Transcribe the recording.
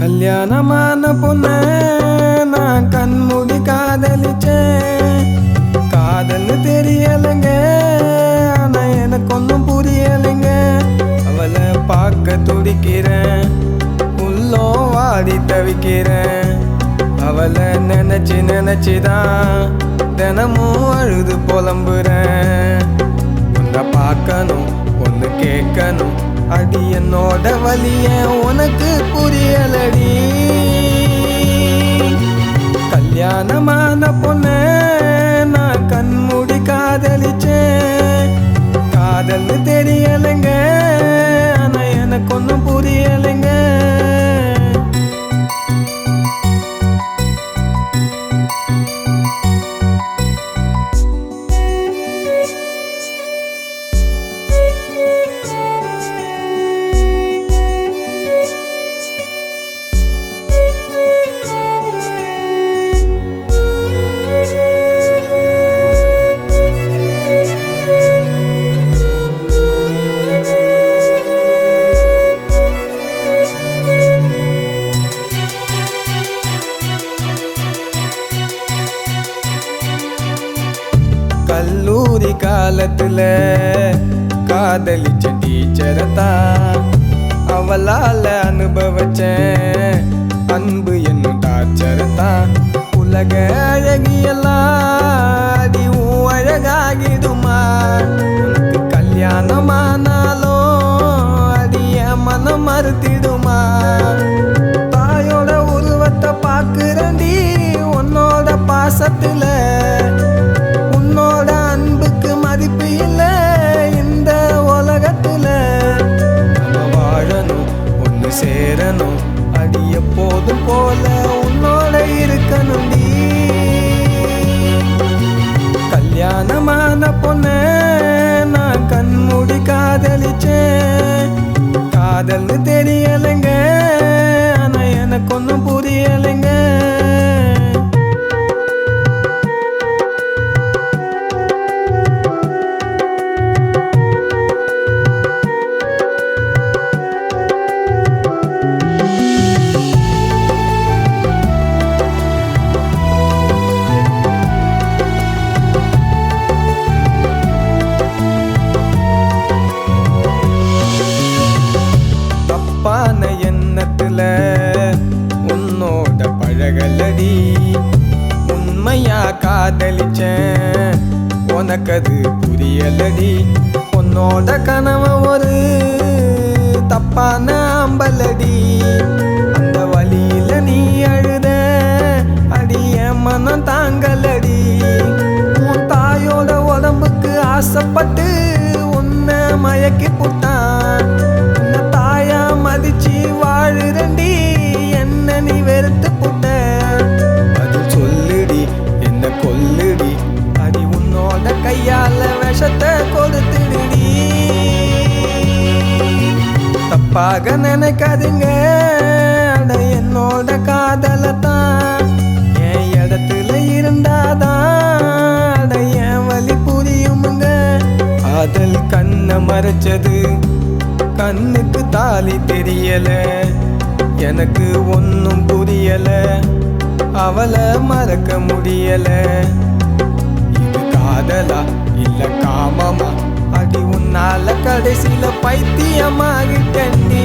கல்யாணமான பொண்ண நான் கண்மூடி காதலிச்சேன் காதல் தெரியலைங்க ஆனா எனக்கு ஒன்றும் புரியலைங்க. அவளை பார்க்க துடிக்கிறேன் உள்ளோ வாடி தவிக்கிறேன். அவளை நினைச்சு நினைச்சுதான் தினமும் அழுது புலம்புறேன். உன்னை பார்க்கணும் ஒன்று கேட்கணும் அடி என்னோட வலிய உனக்கு புரியலடி. காலத்துல காதலிச்ச டீச்சரை தான் அவளால அனுபவிச்சேன். அன்பு என்னும் டார்ச்சரை தான். உலக அழகியெல்லாம் அடி அழகாகிடுமா? உனக்கு கல்யாணமானாலும் அடி என் மனம் மறுத்திடுமா? தாயோட உருவத்தை பார்க்கிறண்டி உன்னோட பாசத்துல. காதல்னு தெரியலைங்க ஆனா எனக்கு ஒன்றும் உன்னோட உண்மையா காதலிச்சேன். உனக்கது புரியலடி உன்னோட கனவு ஒரு தப்பான அம்பலடி. அந்த வழியில நீ அழுத அடிய மனம் தாங்கலடி. உன் தாயோட உடம்புக்கு ஆசைப்பட்டு உன்னை மயக்கி புட்டான் கையால கொடுத்து கொடுத்துடுடி. தப்பாக நினைக்காதுங்க. அட என்னோட காதலை தான் என் இடத்துல இருந்தாதான். அட என் வழி புரியுமுங்க. காதல் கண்ணை மறைச்சது கண்ணுக்கு தாலி தெரியல. எனக்கு ஒன்றும் புரியல. அவளை மறக்க முடியலை. காதலா இல்ல காமமா? அடி உன்னால கடைசியில பைத்தியமாகிட்டேன் நீ.